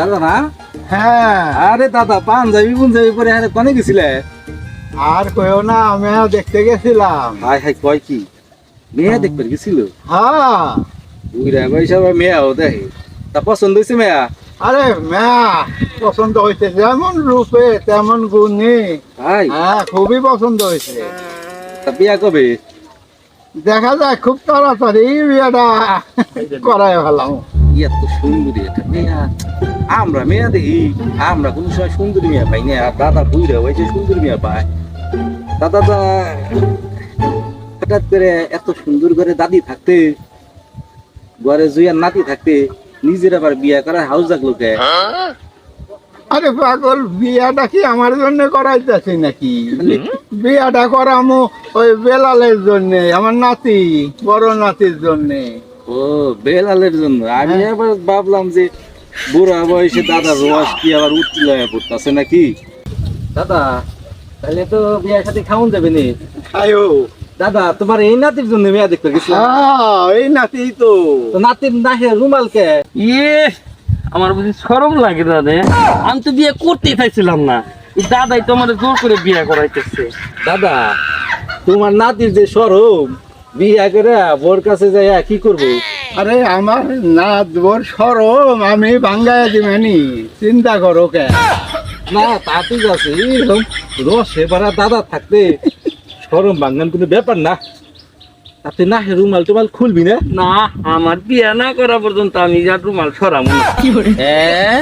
দাদা না? হ্যাঁ। আরে দাদা পাঞ্জাবি পুঞ্জাবি পরে আরে কনে গেছিলে? আর কইও না আমিও দেখতে গেছিলাম। হাই হাই কয় কি? মেয়ে দেখতে গেছিল? হ্যাঁ। উইরা পয়সা মেয়াও দেখে তা পছন্দ হয়েছে মেয়া? আরে মা পছন্দ হয়েছে যেমন রূপে তেমন গুণে। হাই। হ্যাঁ খুবই পছন্দ হয়েছে তা বিয়া কবে? দেখা যায় খুব তাড়াতাড়ি বিয়েটা করাই ফেলাম। ইয়া তো সুন্দরী একটা মেয়া। আমরা মেয়া দেখি আমরা কোন সময় সুন্দরী মেয়া পাই না। আর দাদা হয়েছে সুন্দরী মেয়া পায়। দাদা দা হঠাৎ করে এত সুন্দর করে দাদি থাকতে ঘরে নাতি থাকতে নিজের আবার বিয়া করার হাউস জাগলো কে আরে পাগল বিয়াটা কি আমার জন্য করাইতেছি নাকি? বিয়াটা করামো ওই বেলালের জন্য আমার নাতি বড় নাতির জন্য। ও বেলালের জন্য। আমি আবার ভাবলাম যে বুড়া বয়সে দাদা রোয়াস কি আবার উঠতে হয়ে পড়তেছে নাকি? দাদা তাহলে তো বিয়া সাথে খাওন যাবে নি। আয়ো। দাদা তোমার এই নাতির জন্য মেয়া দেখতে গেছিলাম। হ্যাঁ এই নাতি তো। নাতির নাহে রুমাল কে? ইয়ে আমার বুঝি সরম লাগে দাদা। আমি তো বিয়ে করতেই চাইছিলাম না। দাদাই তো আমার জোর করে বিয়ে করাইতেছে। দাদা তোমার নাতির যে সরম বিয়া করে বোর কাছে যাই কি করব? আরে আমার নাত বোর সরম আমি বাঙ্গায় দিবেনি চিন্তা করো কে? না তা ঠিক আছে এরকম রসে বাড়া দাদা থাকতে সরম বাঙ্গান কোনো ব্যাপার না। তাতে না হে রুমাল টুমাল খুলবি না? না আমার বিয়া না করা পর্যন্ত আমি যা রুমাল সরাম না। কি হ্যাঁ?